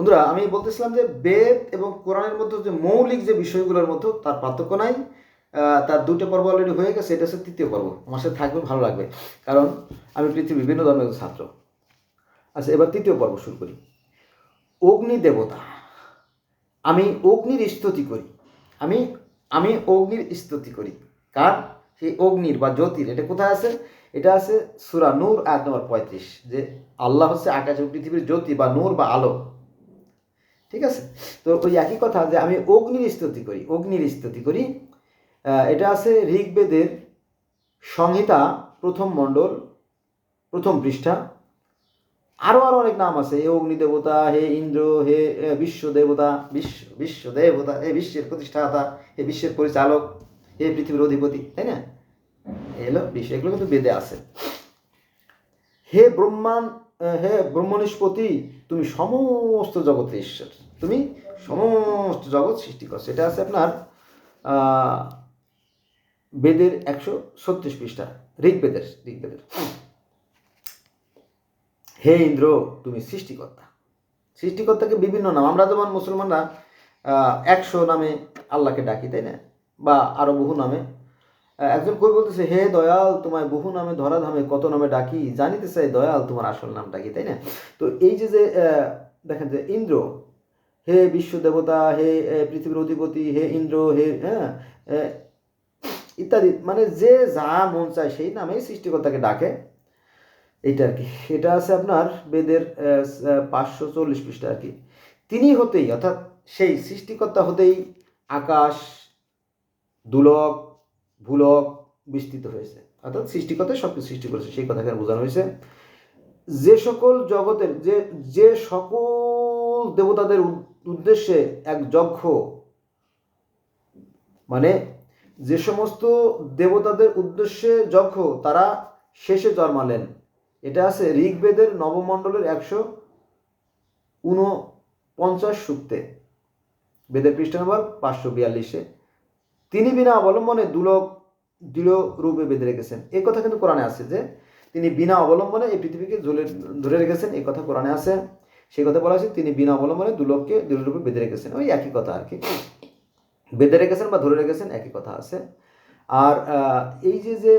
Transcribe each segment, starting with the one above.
বন্ধুরা, আমি বলতেছিলাম যে বেদ এবং কোরআনের মধ্যে যে মৌলিক যে বিষয়গুলোর মধ্যে তার পার্থক্য নাই। তার দুটো পর্ব অলরেডি হয়ে গেছে, এটা হচ্ছে তৃতীয় পর্ব। আমার সাথে থাকবে ভালো লাগবে। কারণ আমি পৃথিবীর বিভিন্ন ধর্মের ছাত্র। আচ্ছা এবার তৃতীয় পর্ব শুরু করি। অগ্নি দেবতা। আমি অগ্নির স্তুতি করি। আমি আমি অগ্নির স্তুতি করি। কার? সেই অগ্নির বা জ্যোতির। এটা কোথায় আছে? এটা আছে সুরা নূর, আয়াত নম্বর পঁয়ত্রিশ, যে আল্লাহ হচ্ছে আকাশ ও পৃথিবীর জ্যোতি বা নূর বা আলো। ঠিক আছে? তো ওই একই কথা যে আমি অগ্নির স্তুতি করি, অগ্নির স্তুতি করি। এটা আছে ঋগ্বেদের সংহিতা, প্রথম মণ্ডল, প্রথম পৃষ্ঠা। আরও আরও অনেক নাম আছে হে অগ্নি দেবতা, হে ইন্দ্র, হে বিশ্ব দেবতা, বিশ্ব বিশ্ব দেবতা, হে বিশ্বের প্রতিষ্ঠাতা, হে বিশ্বের পরিচালক, হে পৃথিবীর অধিপতি, তাই না? এই হলো বিশ্ব, এগুলো কিন্তু বেদে আছে। হে ব্রহ্মান হে ব্রহ্মনিষ্পতি তুমি সমস্ত জগতে ঈশ্বর। তুমি সমস্ত জগৎ সৃষ্টি করছ এটা আছে আপনার বেদের একশো ছত্রিশ পৃষ্ঠা, ঋগ্বেদের ঋগ্বেদের। হে ইন্দ্র, তুমি সৃষ্টিকর্তা। সৃষ্টিকর্তাকে বিভিন্ন নাম। আমরা যেমন মুসলমানরা একশো নামে আল্লাহকে ডাকি, তাই না? বা আরও বহু নামে একজন কবি বলতেছে, হে দয়াল, তোমায় বহু নামে ধরা ধামে কত নামে ডাকি? জানিতে চাই দয়াল, তোমার আসল নাম ডাকি তাই না? তো এই যে যে দেখেন যে, ইন্দ্র, হে বিশ্ব দেবতা, হে পৃথিবীর অধিপতি, হে ইন্দ্র, হে হ্যাঁ ইত্যাদি মানে যে যা মন চায় সেই নামেই সৃষ্টিকর্তাকে ডাকে। এইটা আর কি। এটা আছে আপনার বেদের পাঁচশো চল্লিশ পৃষ্ঠা আর কি। তিনি হতেই, অর্থাৎ সেই সৃষ্টিকর্তা হতেই আকাশ, দুলক ভূলক বিস্তৃত হয়েছে। অর্থাৎ সৃষ্টিকর্তা সব কিছু সৃষ্টি করেছে, সেই কথা এখানে বোঝানো হয়েছে। যে সকল জগতের, যে যে সকল দেবতাদের উদ্দেশ্যে এক যজ্ঞ মানে যে সমস্ত দেবতাদের উদ্দেশ্যে যজ্ঞ, তারা শেষে জন্মালেন। এটা আছে ঋগ্বেদের নবমণ্ডলের একশো উনপঞ্চাশ সূক্তে। বেদের পৃষ্ঠা নম্বর পাঁচশো বিয়াল্লিশে। তিনি বিনা অবলম্বনে দুলক দৃঢ় রূপে বেঁধে রেখেছেন। এই কথা কিন্তু কোরআনে আছে যে, তিনি বিনা অবলম্বনে এই পৃথিবীকে ঝুলে ধরে রেখেছেন। এই কথা কোরআনে আছে। সেই কথা বলা আছে তিনি বিনা অবলম্বনে দুলককে দৃঢ় রূপে বেঁধে রেখেছেন। ওই একই কথা আর কি। বেঁধে রেখেছেন বা ধরে রেখেছেন, একই কথা আছে। আর এই যে যে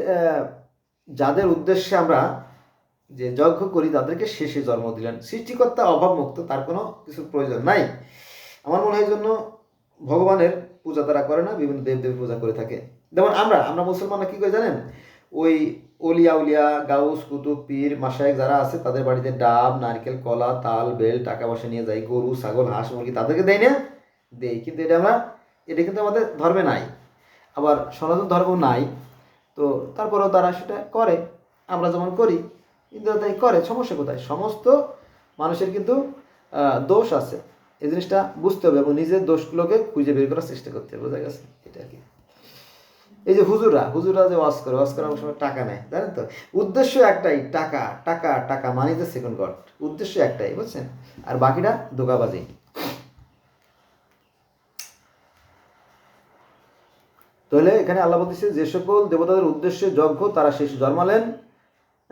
যাদের উদ্দেশ্যে আমরা যে যজ্ঞ করি, তাদেরকে শেষে জন্ম দিলেন। সৃষ্টিকর্তা অভাবমুক্ত, তার কোনো কিছু প্রয়োজন নাই। আমার মনে হয় জন্য ভগবানের পূজা তারা করে না, বিভিন্ন দেবদেবীর পূজা করে থাকে। যেমন আমরা আমরা মুসলমানরা কী করে জানেন? ওই অলিয়া উলিয়া, গাউস, কুতুব, পীর মাসায়েক যারা আছে, তাদের বাড়িতে ডাব, নারকেল, কলা, তাল, বেল, টাকা পয়সা নিয়ে যাই, গরু, ছাগল, হাঁস, মুরগি তাদেরকে দেয় না? দেই। কিন্তু এটা আমরা, এটা কিন্তু আমাদের ধর্মে নাই। আবার সনাতন ধর্ম নাই। তো তারপরেও তারা সেটা করে। আমরা যেমন করি কিন্তু তাই করে, সমস্যা কোথায়? সমস্ত মানুষের কিন্তু দোষ আছে। এই জিনিসটা বুঝতে হবে এবং নিজের দোষগুলোকে খুঁজে বের করার চেষ্টা করতে হবে, বোঝা গেছে? এটা আর কি। এই যে হুজুরা হুজুরা যে ওয়াজ করে, ওয়াজ করার সময় টাকা নেয়, জানেন তো? উদ্দেশ্য একটাই, টাকা টাকা টাকা মানি দ্য সেকেন্ড গড উদ্দেশ্য একটাই, বুঝছেন? আর বাকিটা দোকাবাজি তাহলে এখানে আল্লাহ বলতেছে, যে সকল দেবতাদের উদ্দেশ্যে যজ্ঞ তারা শেষ জন্মালেন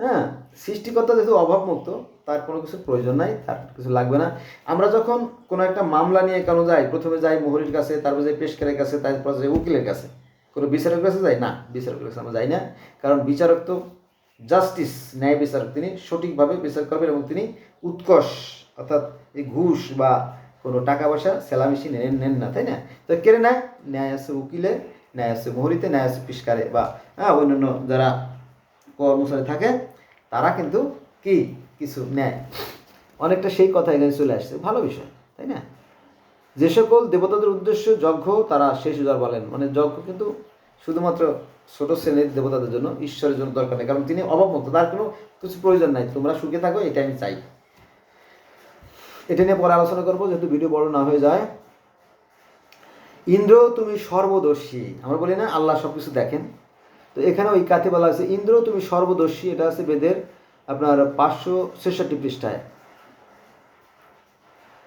হ্যাঁ সৃষ্টিকর্তা যেহেতু অভাবমুক্ত, তার কোনো কিছু প্রয়োজন নাই, তার কিছু লাগবে না। আমরা যখন কোনো একটা মামলা নিয়ে কেন যাই, প্রথমে যাই মোহরির কাছে, তারপর যাই পেশকারের কাছে, তারপর যাই উকিলের কাছে, কোনো বিচারকের কাছে যাই? না, বিচারকের কাছে আমরা যাই না। কারণ বিচারক তো জাস্টিস ন্যায় বিচারক, তিনি সঠিকভাবে বিচার করবেন এবং তিনি উৎকর্ষ, অর্থাৎ এই ঘুষ বা কোনো টাকা পয়সা সেলামিশি নেন না, তাই না? তো কেড়ে নেয়? ন্যায় আছে উকিলে, ন্যায় আছে মোহরিতে ন্যায় আছে পিস্কারে বা হ্যাঁ অন্যান্য যারা কর্মচারী থাকে, তারা কিন্তু কি? কিছু নেয়। অনেকটা সেই কথা এখানে চলে আসছে। ভালো বিষয়, তাই না? যে সকল দেবতাদের উদ্দেশ্য যজ্ঞ, তারা শেষ বলেন। মানে যজ্ঞ কিন্তু শুধুমাত্র ছোট শ্রেণির দেবতাদের জন্য, ঈশ্বরের জন্য দরকার নেই। কারণ তিনি অভাবমুক্ত, তার কোনো কিছু প্রয়োজন নাই। তোমরা সুখে থাকো এটা আমি চাই। এটা নিয়ে পরে আলোচনা করব, যেহেতু ভিডিও বড় না হয়ে যায়। ইন্দ্র, তুমি সর্বদর্শী। আমরা বলি না, আল্লাহ সব কিছু দেখেন। তো এখানে ওই কাতে বলা আছে ইন্দ্র তুমি সর্বদর্শী এটা আছে বেদের আপনার পাঁচশো ছেষট্টি পৃষ্ঠায়।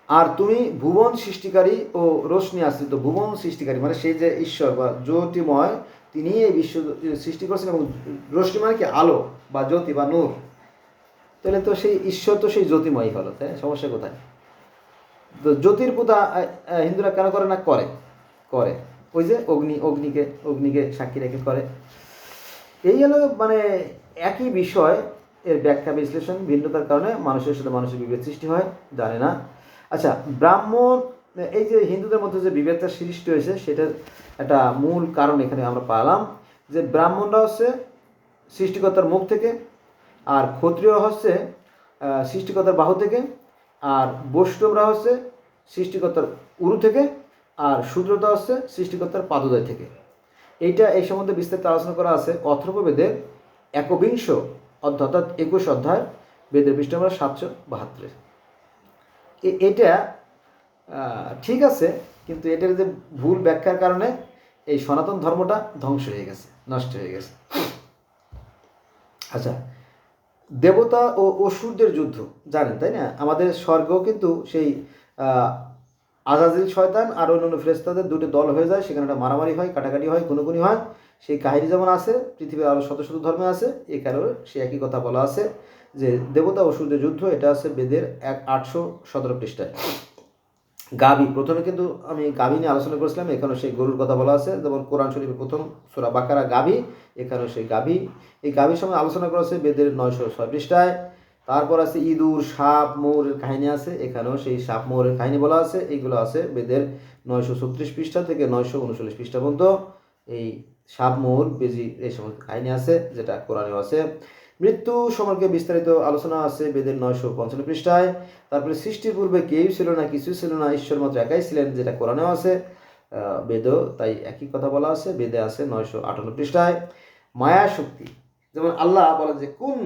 আর তুমি ভুবন সৃষ্টিকারী ও রশ্মি আশ্রিত। ভুবন সৃষ্টিকারী মানে সেই যে ঈশ্বর বা জ্যোতিময় তিনি এই বিশ্ব সৃষ্টি করেছেন এবং রশ্মি মানে কি? আলো বা জ্যোতি বা নূর। তাহলে তো সেই ঈশ্বর তো সেই জ্যোতিময় হলো তাই সমস্যা কোথায়? তো জ্যোতির আহ, হিন্দুরা কেন করে না? করে। করে। ওই যে অগ্নি অগ্নিকে অগ্নিকে সাক্ষী রেখে করে। এই হলো মানে একই বিষয় এর ব্যাখ্যা বিশ্লেষণ ভিন্নতার কারণে মানুষের সাথে মানুষের বিভেদ সৃষ্টি হয়, জানে না। আচ্ছা ব্রাহ্মণ, এই যে হিন্দুদের মধ্যে যে বিভেদটা সৃষ্টি হয়েছে, সেটার একটা মূল কারণ এখানে আমরা পালাম যে ব্রাহ্মণরা হচ্ছে সৃষ্টিকর্তার মুখ থেকে, আর ক্ষত্রিয় হচ্ছে সৃষ্টিকর্তার বাহু থেকে, আর বৈষ্ণবরা হচ্ছে সৃষ্টিকর্তার উরু থেকে, আর শূদ্রতা হচ্ছে সৃষ্টিকর্তার পাদোদয় থেকে। এইটা এই সম্বন্ধে বিস্তারিত আলোচনা করা আছে অথর্ববেদের একবিংশ অধ্যায়, অর্থাৎ একুশ অধ্যায়, বেদের পৃষ্ঠ নম্বর সাতশো বাহাত্তর। এটা ঠিক আছে, কিন্তু এটার যে ভুল ব্যাখ্যার কারণে এই সনাতন ধর্মটা ধ্বংস হয়ে গেছে, নষ্ট হয়ে গেছে। আচ্ছা দেবতা ও অসুরদের যুদ্ধ, জানেন, তাই না? আমাদের স্বর্গ কিন্তু সেই আজাজিল শয়তান আর অন্যান্য ফেরেস্তাদের দুটো দল হয়ে যায়, সেখানে একটা মারামারি হয়, কাটাকাটি হয় গুনোগুনি হয়। সেই কাহিনী যেমন আছে, পৃথিবীর আরও শত শত ধর্মে আছে এই কারণে সে একই কথা বলা আছে যে দেবতা অসুরদের যুদ্ধ, এটা আছে বেদের এক আটশো সতেরো পৃষ্ঠায়। গাভী প্রথমে কিন্তু আমি গাভী নিয়ে আলোচনা করেছিলাম, এখানেও সেই গরুর কথা বলা আছে, যেমন কোরআন শরীফের প্রথম সোরা বাকারা গাভী এখানেও সেই গাভী এই গাভীর সময় আলোচনা করা আছে বেদের নয়শো ছয় পৃষ্ঠায়। তারপর আছে ইঁদুর, সাপ মৌরের কাহিনী আছে। এখানেও সেই সাপ মৌরের কাহিনী বলা আছে। এইগুলো আছে বেদের নয়শো ছত্রিশ পৃষ্ঠা থেকে নয়শো উনচল্লিশ পৃষ্ঠা পর্যন্ত। এই সাপ, মৌর, বেজি, এই সমস্ত কাহিনী আছে যেটা কোরআনেও আছে। মৃত্যু সম্পর্কে বিস্তারিত আলোচনা আছে বেদের নয়শো পঞ্চান্ন পৃষ্ঠায়। তারপরে সৃষ্টির পূর্বে কেউ ছিল না কিছু ছিল না ঈশ্বর মাত্র একাই ছিলেন যেটা কোরআনেও আছে। বেদেও তাই একই কথা বলা আছে। বেদে আছে নয়শো আটান্ন পৃষ্ঠায়। মায়া শক্তি। যেমন আল্লাহ বলেন যে, কোন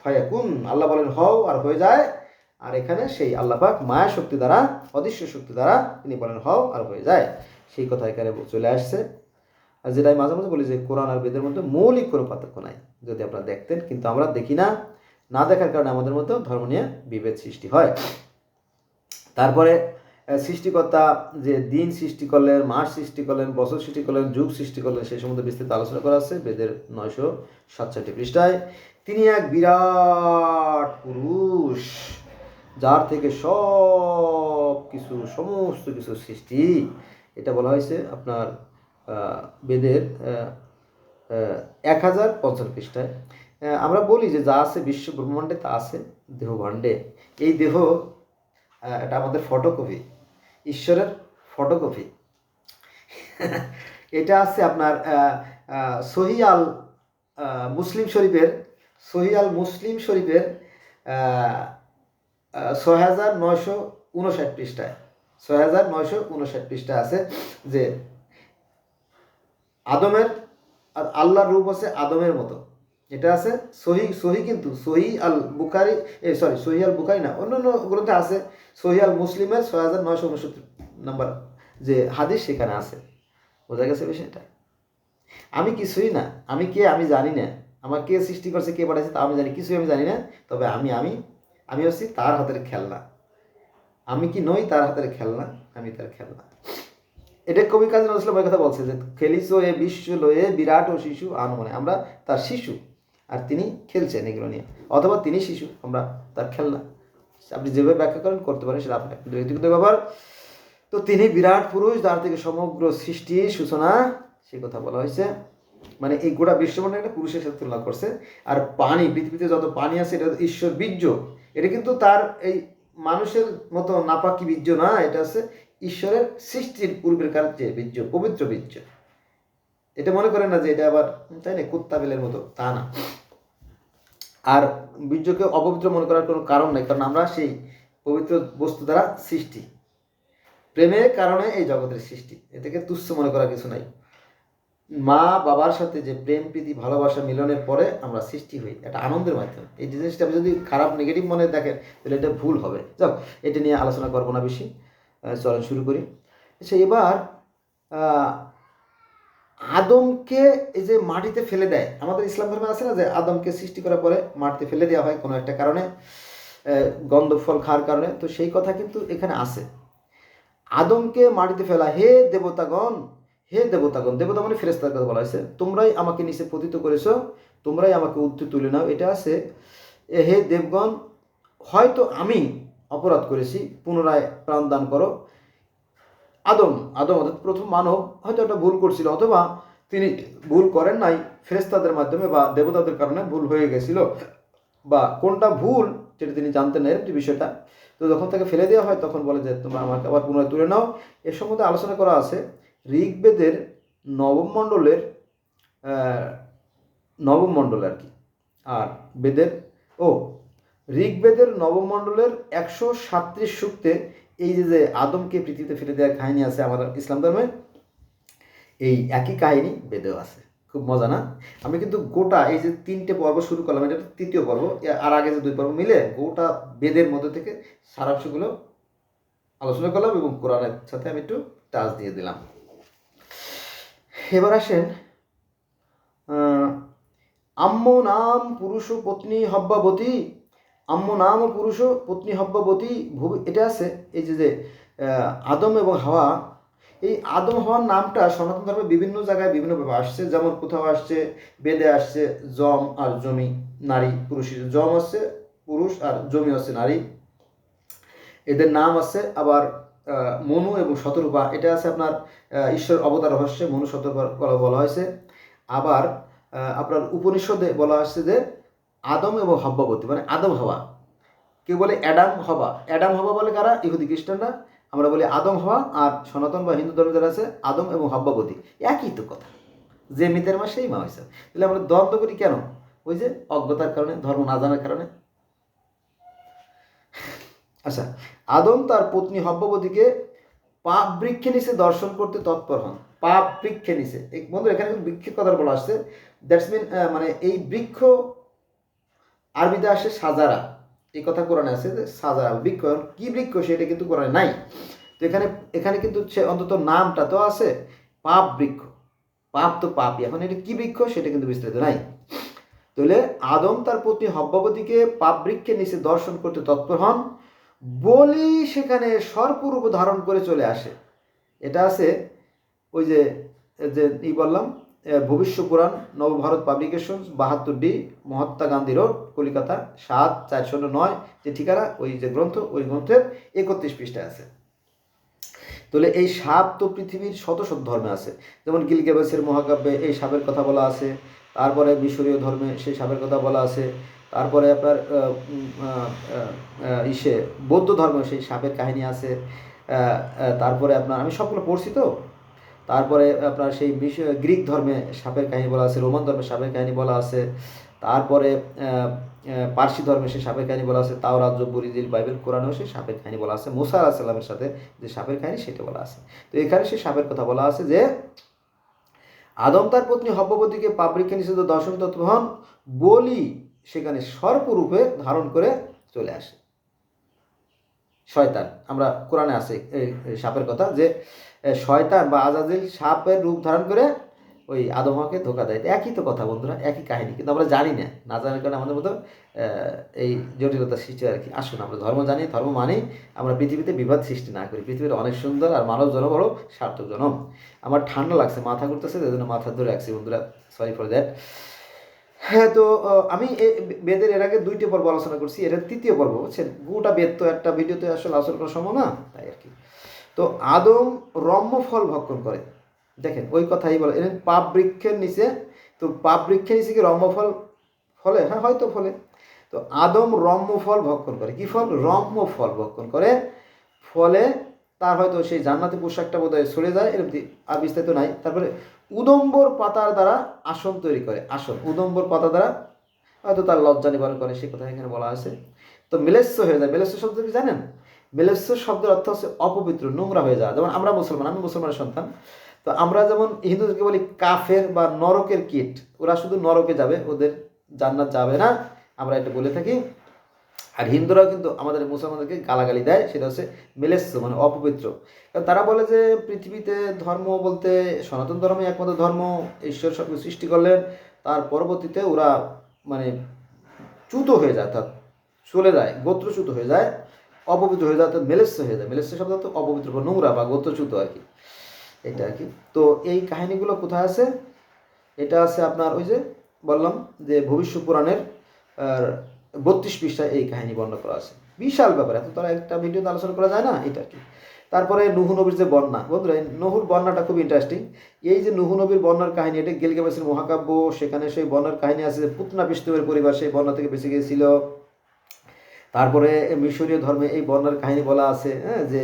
ফায়া কোন আল্লাহ বলেন, হও আর হয়ে যায়। আর এখানে সেই আল্লাহ পাক মায়া শক্তি দ্বারা, অদৃশ্য শক্তি দ্বারা তিনি বলেন, হও আর হয়ে যায়। সেই কথা এখানে চলে আসছে। আর যেটা আমি মাঝে মাঝে বলি যে, কোরআন আর বেদের মধ্যে মৌলিক কোনো পার্থক্য নাই। যদি আপনারা দেখতেন, কিন্তু আমরা দেখি না। না দেখার কারণে আমাদের মধ্যে ধর্ম নিয়ে বিভেদ সৃষ্টি হয়। তারপরে সৃষ্টিকর্তা যে দিন সৃষ্টি করলেন, মাস সৃষ্টি করলেন, বছর সৃষ্টি করলেন, যুগ সৃষ্টি করলেন, সেই সম্বন্ধে বিস্তৃত আলোচনা করা আছে বেদের নয়শো সাতষট্টি পৃষ্ঠায়। তিনি এক বিরাট পুরুষ, যার থেকে সব কিছু, সমস্ত কিছু সৃষ্টি। এটা বলা হয়েছে আপনার বেদের এক হাজার পঞ্চান্ন পৃষ্ঠায়। আমরা বলি যে যা আছে বিশ্ব ব্রহ্মাণ্ডে, তা আছে দেহ ভাণ্ডে এই দেহ এটা আমাদের ফটোকপি ঈশ্বরের ফটোকপি। এটা আছে আপনার সহি আল মুসলিম শরীফের সহি আল মুসলিম শরীফের ছয় হাজার নয়শো উনষাট পৃষ্ঠায়। ছয় হাজার নয়শো উনষাট পৃষ্ঠা আছে যে আদমের আল্লাহর রূপ আছে আদমের মতো। এটা আছে সহি সহি কিন্তু সহি আল বুখারি সরি সহি আল বুখারি না অন্য অন্য গ্রন্থে আছে সহি আল মুসলিমের ছয় হাজার নয়শো উনসত্তর নম্বর যে হাদিস সেখানে আছে। বোঝা গেছে বিষয়টা? আমি কিছুই না। আমি কে আমি জানি না। আমার কে সৃষ্টি করছে, কে পাঠাচ্ছে তা আমি জানি। কিছুই আমি জানি না। তবে আমি আমি আমি হচ্ছি তার হাতের খেলনা। আমি কি নই তার হাতের খেলনা? আমি তার খেলনা। এটা কবি কাজী নজরুল ইসলামের কথা বলছে যে, খেলিছো এ বিশ্ব লয়ে বিরাট ও শিশু আনমনে। আমরা তার শিশু, আর তিনি খেলছেন এগুলো নিয়ে। অথবা তিনি শিশু, আমরা তার খেলনা। আপনি যেভাবে ব্যাখ্যা করেন, করতে পারেন, সেটা আপনার কিন্তু ব্যক্তিগত ব্যাপার। তো তিনি বিরাট পুরুষ যার থেকে সমগ্র সৃষ্টির সূচনা, সে কথা বলা হয়েছে। মানে এই গোটা বিশ্বব্রহ্মাণ্ড একটা পুরুষের সাথে তুলনা করছে। আর পানি, পৃথিবীতে যত পানি আছে, এটা ঈশ্বর বীর্য। এটা কিন্তু তার এই মানুষের মতো নাপাকি বীর্য না, এটা হচ্ছে ঈশ্বরের সৃষ্টির পূর্বের কার যে বীর্য, পবিত্র বীর্য। এটা মনে করেন না যে এটা আবার, তাই না, কুত্তা বেলের মতো, তা না। আর বীর্যকে অপবিত্র মনে করার কোনো কারণ নাই, কারণ আমরা সেই পবিত্র বস্তু দ্বারা সৃষ্টি। প্রেমের কারণে এই জগতের সৃষ্টি। এ থেকে তুচ্ছ মনে করা কিছু নাই। মা বাবার সাথে যে প্রেম, প্রীতি, ভালোবাসা মিলনের পরে আমরা সৃষ্টি হই, এটা আনন্দের মাধ্যমে। এই জিনিসটা যদি খারাপ নেগেটিভ মনে দেখেন, তাহলে এটা ভুল হবে। যাক, এটা নিয়ে আলোচনা করব না বেশি। চলেন শুরু করি। আচ্ছা এবার আদমকে এই যে মাটিতে ফেলে দেয়, আমাদের ইসলাম ধর্মে আছে না যে আদমকে সৃষ্টি করার পরে মাটিতে ফেলে দেওয়া হয় কোনো একটা কারণে গন্ধ ফল খাওয়ার কারণে। তো সেই কথা কিন্তু এখানে আছে। আদমকে মাটিতে ফেলা, হে দেবতাগণ হে দেবতাগণ, দেবতা মানে ফেরেস্তার কথা বলা হয়েছে, তোমরাই আমাকে নিচে পতিত করেছ, তোমরাই আমাকে উদ্ধে তুলে নাও। এটা আছে হে দেবগণ, হয়তো আমি অপরাধ করেছি, পুনরায় প্রাণদান করো আদম আদম অর্থাৎ প্রথম মানব হয়তো একটা ভুল করছিল অথবা তিনি ভুল করেন নাই ফেরেস্তাদের মাধ্যমে বা দেবতাদের কারণে ভুল হয়ে গেছিল। বা কোনটা ভুল যেটা তিনি জানতেন না, এরকম বিষয়টা। তো যখন তাকে ফেলে দেওয়া হয়, তখন বলে যে, তোমরা আমাকে আবার পুনরায় তুলে নাও। এর সম্বন্ধে আলোচনা করা আছে, ঋগ্বেদের নবম মণ্ডলের নবম মণ্ডল আর কি। আর বেদের, ও, ঋগ্বেদের নবম মণ্ডলের একশো সাতত্রিশ সূক্তে এই যে যে আদমকে পৃথিবীতে ফেলে দেওয়ার কাহিনী আছে আমাদের ইসলাম ধর্মে, এই একই কাহিনী বেদেও আছে। খুব মজা না? আমি কিন্তু গোটা এই যে তিনটে পর্ব শুরু করলাম, এটা তৃতীয় পর্ব আর আগে যে দুই পর্ব মিলে গোটা বেদের মধ্যে থেকে সারাংশগুলো আলোচনা করলাম এবং কোরআনের সাথে আমি একটু টাচ দিয়ে দিলাম। এবার আসেন আম্ম নাম পুরুষ পত্নী হব্বাবতী আম্ম নাম পুরুষ পত্নী হব্বাবতী ভুবি এটা আছে, এই যে যে আদম এবং হাওয়া, এই আদম হওয়ার নামটা সনাতন ধর্মে বিভিন্ন জায়গায় বিভিন্নভাবে আসছে। যেমন কোথাও আসছে, বেদে আসছে, জম আর জমি, নারী, পুরুষ। জম আসছে, পুরুষ আর জমি হচ্ছে নারী। এদের নাম আছে আবার মনু এবং শতরূপা। এটা আছে আপনার ঈশ্বর অবতার রহস্যে মনু শতরূপা বলা হয়েছে। আবার আপনার উপনিষদে বলা হয়েছে যে আদম এবং হব্বাবতী মানে আদম হওয়া। কেউ বলে? অ্যাডাম হবা অ্যাডাম হবা বলে কারা? ইহুদি খ্রিস্টানরা। আমরা বলি আদম হওয়া আর সনাতন বা হিন্দু ধর্ম যারা আছে, আদম এবং হব্বাবতী একই তো কথা। যে মিতের মা সেই মা হয়েছে। তাহলে আমরা দ্বন্দ্ব করি কেন? ওই যে অজ্ঞতার কারণে, ধর্ম না জানার কারণে। আচ্ছা আদম তার পত্নী হব্ববতীকে পাপ বৃক্ষে নিচে দর্শন করতে তৎপর হন। পাপ বৃক্ষে নিচে। বন্ধু, এখানে বৃক্ষের কথা বলা আসছে। দ্যাটস মিন মানে এই বৃক্ষ আরবিতে আসে সাজারা। এই কথা কোরআনে আছে যে সাজারা বৃক্ষ কি বৃক্ষ সেটা কিন্তু কোরআনে নাই। তো এখানে এখানে কিন্তু সে অন্তত নামটা তো আছে পাপ বৃক্ষ। পাপ তো পাপই। এখন এটা কি বৃক্ষ সেটা কিন্তু বিস্তারিত নাই। তাহলে আদম তার পত্নী হব্বাবতীকে পাপ বৃক্ষের নিচে দর্শন করতে তৎপর হন। বলি সেখানে সর্পরূপ ধারণ করে চলে আসে। এটা আছে ওই যে যে ই বললাম ভবিষ্য পুরাণ নবভারত পাবলিকেশন বাহাত্তর ডি, মহাত্মা গান্ধী রোড, কলিকাতা সাত চার শূন্য নয়, যে ঠিকানা, ওই যে গ্রন্থ, ওই গ্রন্থের একত্রিশ পৃষ্ঠায় আছে। তাহলে এই সাপ তো পৃথিবীর শত শত ধর্মে আছে। যেমন গিলগেবাসের মহাকাব্যে এই সাপের কথা বলা আছে, তারপরে মিশরীয় ধর্মে সেই সাপের কথা বলা আছে, তারপরে আপনার ইসে বৌদ্ধ ধর্মে সেই সাপের কাহিনী আছে তারপরে আপনার, আমি সবগুলো পড়ছি তো তারপরে আপনার সেই গ্রিক ধর্মে সাপের কাহিনী বলা আছে, রোমান ধর্মে সাপের কাহিনী বলা আছে, তারপরে পার্সি ধর্মে সেই সাপের কাহিনী বলা আছে তাও রাজ্য বরিদিল বাইবেল, কোরআনেও সেই সাপের কাহিনী বলা আছে, মুসা আলাহ সাথে যে সাপের কাহিনী সেটা বলা আছে। তো এখানে সেই সাপের কথা বলা আছে যে, আদম তার পত্নী হব্ববতীকে পাবলিকে নিষেধ দর্শন তত্ত্ব হন বলি সেখানে সর্পরূপে ধারণ করে চলে আসে। শয়তান। আমরা কোরআনে আছে সাপের কথা যে শয়তান বা আজাজিল সাপের রূপ ধারণ করে ওই আদমাকে ধোকা দেয়। একই তো কথা বন্ধুরা, একই কাহিনী। কিন্তু আমরা জানি না না জানার কারণে আমাদের মতো এই জটিলতা সৃষ্টি আর কি। আসুন, আমরা ধর্ম জানি, ধর্ম মানি, আমরা পৃথিবীতে বিবাদ সৃষ্টি না করি। পৃথিবীর অনেক সুন্দর আর মানব জনম হলো সার্থক জনম আমার ঠান্ডা লাগছে, মাথা ঘুরতেছে এই জন্য মাথা ধরে রাখছি বন্ধুরা। সরি ফর দ্যাট হ্যাঁ তো আমি বেদের এর আগে দুইটি পর্ব আলোচনা করছি, এটা তৃতীয় পর্ব, বুঝছেন? গোটা বেদ তো একটা ভিডিওতে আসলে আলোচনা করা সম্ভব না, তাই আর কি। তো আদম রম্য ফল ভক্ষণ করে, দেখেন, ওই কথাই বলে এর পাপ বৃক্ষের নিচে, তো পাপ বৃক্ষের নিচে কি রম্য ফল? ফলে হ্যাঁ হয়তো ফলে। তো আদম রম্য ফল ভক্ষণ করে, কি ফল? রম্য ফল ভক্ষণ করে, ফলে তার হয়তো সেই জান্নাতি পোশাকটা বোধ হয় সরে যায়, এরকম আর বিস্তারিত নাই। তারপরে উদম্বর পাতার দ্বারা আসন তৈরি করে, আসন, উদম্বর পাতা দ্বারা হয়তো তার লজ্জা নিবারণ করে, সে কথা এখানে বলা আছে তো মেলেস্য হয়ে যায় মেলেস্য শব্দ কি জানেন? মেলেস্য শব্দের অর্থ হচ্ছে অপবিত্র, নোংরা হয়ে যাওয়া। যেমন আমরা মুসলমান, আমি মুসলমানের সন্তান। তো আমরা যেমন হিন্দুদেরকে বলি কাফের বা নরকের কীট, ওরা শুধু নরকে যাবে, ওদের জান্নাত যাবে না। আমরা এটা বলে থাকি। আর হিন্দুরাও কিন্তু আমাদের মুসলমানদেরকে গালাগালি দেয়, সেটা হচ্ছে মেলেস্য মানে অপবিত্র। কারণ তারা বলে যে পৃথিবীতে ধর্ম বলতে সনাতন ধর্মই একমাত্র ধর্ম, ঈশ্বর সব সৃষ্টি করলেন, তার পরবর্তীতে ওরা মানে চ্যুত হয়ে যায়, অর্থাৎ চলে যায় গোত্রচ্যুত হয়ে যায়, অপবিত্র হয়ে যায়, অর্থাৎ মেলেস্য হয়ে যায়। মেলেস্য শব্দ তো অপবিত্র বা নোংরা বা গোত্রচ্যুত আর কি, এটা আর কি। তো এই কাহিনীগুলো কোথায় আছে? এটা আছে আপনার ওই যে বললাম যে ভবিষ্য পুরাণের বত্রিশ পৃষ্ঠায় এই কাহিনী বর্ণনা করা আছে। বিশাল ব্যাপার, এত তারা একটা ভিডিওতে আলোচনা করা যায় না? এটা কি। তারপরে নুহু নবীর যে বন্যা, বন্ধুরা নুহুর বন্যাটা খুব ইন্টারেস্টিং এই যে নুহু নবীর বন্যার কাহিনী, এটা গিলগামেসের মহাকাব্য, সেখানে সেই বন্যার কাহিনী আছে পুতনা বিষ্ণুবের পরিবার সেই বন্যা থেকে বেঁচে গিয়েছিল। তারপরে মিশরীয় ধর্মে এই বন্যার কাহিনী বলা আছে হ্যাঁ যে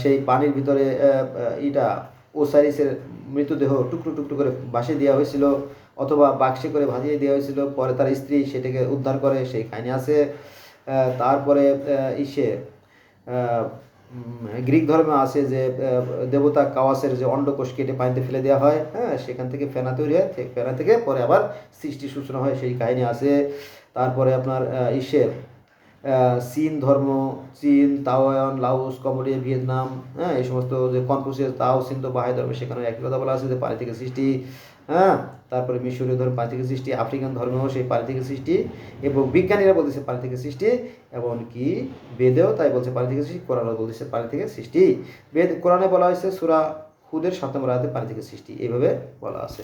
সেই পানির ভিতরে ইটা ওসারিসের মৃতদেহ টুকরো টুকরো করে বাসে দেওয়া হয়েছিল। অথবা বাক্সে করে ভাজিয়ে দেওয়া হয়েছিল, পরে তার স্ত্রী সেটাকে উদ্ধার করে, সেই কাহিনী আছে। তারপরে ইসে গ্রিক ধর্মে আছে যে দেবতা কাওয়াসের যে অন্ডকোষ কেটে পানিতে ফেলে দেওয়া হয় হ্যাঁ সেখান থেকে ফেনা তৈরি হয় ফেনা থেকে পরে আবার সৃষ্টি সূচনা হয়, সেই কাহিনী আছে। তারপরে আপনার ইসের চীন ধর্ম, চীন, তাওয়ান লাউস কম্বোডিয়া, ভিয়েতনাম হ্যাঁ এই সমস্ত যে কনফুসিয়াস, তাও সিন্ধু বাহাই ধর্ম সেখানে একই কথা বলা আছে যে পানি থেকে সৃষ্টি। হ্যাঁ? তারপরে মিশরীয় ধর্ম পানি থেকে সৃষ্টি, আফ্রিকান ধর্মেও সেই পানি থেকে সৃষ্টি এবং বিজ্ঞানীরা বলতেছে পানি থেকে সৃষ্টি এবং কি? বেদেও তাই বলছে পানি থেকে সৃষ্টি, কোরআনও বলতেছে পানি থেকে সৃষ্টি। বেদ, কোরআনে বলা হয়েছে সুরা খুদের নম্বর আয়াতে পানি থেকে সৃষ্টি, এইভাবে বলা আছে।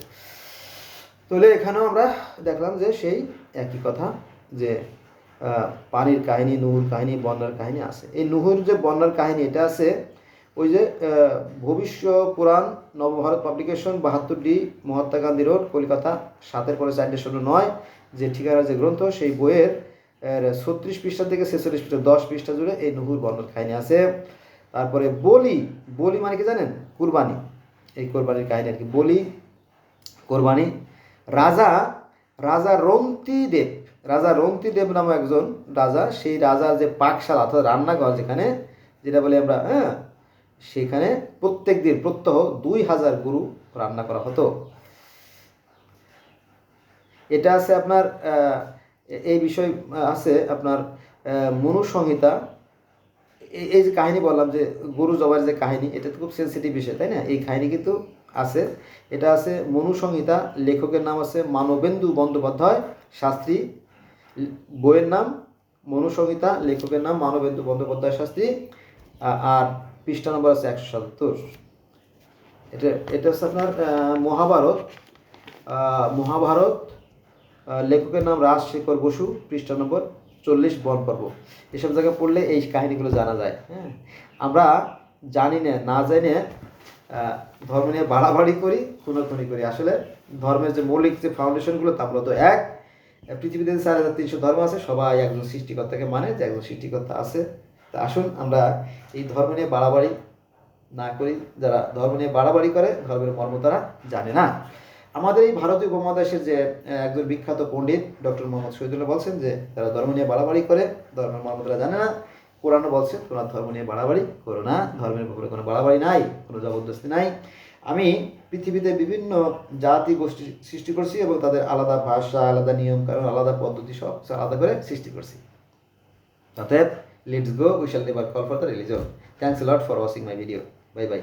তাহলে এখানেও আমরা দেখলাম যে সেই একই কথা যে পানির কাহিনী, নুহুর কাহিনী, বন্যার কাহিনী আছে। এই নুহুর যে বন্যার কাহিনী, এটা আছে ওই যে ভবিষ্য পুরাণ, নবভারত পাবলিকেশন বাহাত্তর ডি মহাত্মা গান্ধী রোড, কলকাতা, সাতের পরে চারটে শূন্য নয়, যে ঠিকানার যে গ্রন্থ, সেই বইয়ের ছত্রিশ পৃষ্ঠা থেকে ছেচল্লিশ পৃষ্ঠা, দশ পৃষ্ঠা জুড়ে এই নুহুর বন্যার কাহিনী আছে। তারপরে বলি বলি মানে কি জানেন? কুরবানি। এই কোরবানির কাহিনী আর কি। বলি, কোরবানি। রাজা রাজা রন্তি দেব রাজা রন্তি দেব নামে একজন রাজা, সেই রাজার যে পাকশালা অর্থাৎ রান্নাঘর যেখানে, যেটা বলি আমরা হ্যাঁ সেখানে প্রত্যেক দিন প্রত্যহ দুই হাজার গরু রান্না করা হতো। এটা আছে আপনার এই বিষয় আছে আপনার মনুসংহিতা। এই- যে কাহিনী বললাম যে গরু জবার যে কাহিনী, এটা তো খুব সেন্সিটিভ বিষয়, তাই না? এই কাহিনী কিন্তু আছে। এটা আছে মনুসংহিতা, লেখকের নাম আছে মানবেন্দু বন্দ্যোপাধ্যায় শাস্ত্রী। বইয়ের নাম মনুসংহিতা, লেখকের নাম মানবেন্দু বন্দ্যোপাধ্যায় শাস্ত্রী। আর পৃষ্ঠা নম্বর আছে একশো সাতাত্তর এটা এটা হচ্ছে আপনার মহাভারত। মহাভারত লেখকের নাম রাজশেখর বসু, পৃষ্ঠা নম্বর চল্লিশ, বন পর্ব। এসব জায়গায় পড়লে এই কাহিনীগুলো জানা যায় হ্যাঁ? আমরা জানি না না জানি ধর্ম নিয়ে বাড়াবাড়ি করি, খুনোখুনি করি। আসলে ধর্মের যে মৌলিক যে ফাউন্ডেশনগুলো তা মূলত এক। পৃথিবীতে চার হাজার তিনশো ধর্ম আছে, সবাই একজন সৃষ্টিকর্তাকে মানে যে একজন সৃষ্টিকর্তা আছে। তা আসুন আমরা এই ধর্ম নিয়ে বাড়াবাড়ি না করি। যারা ধর্ম নিয়ে বাড়াবাড়ি করে, ধর্মের মর্ম তারা জানে না। আমাদের এই ভারতীয় উপমহাদেশের যে একজন বিখ্যাত পণ্ডিত ডক্টর মোহাম্মদ শহীদুল্লাহ বলছেন যে যারা ধর্ম নিয়ে বাড়াবাড়ি করে, ধর্মের মর্ম তারা জানে না। কোরআনও বলছে তোমরা ধর্ম নিয়ে বাড়াবাড়ি করো না। ধর্মের ব্যাপারে কোনো বাড়াবাড়ি নাই, কোনো জবরদস্তি নাই। আমি পৃথিবীতে বিভিন্ন জাতি গোষ্ঠী সৃষ্টি করছি এবং তাদের আলাদা ভাষা, আলাদা নিয়ম কারণ আলাদা পদ্ধতি সব আলাদা করে সৃষ্টি করছি। অতএব let's go we shall never call for the release thanks lot for watching my video bye bye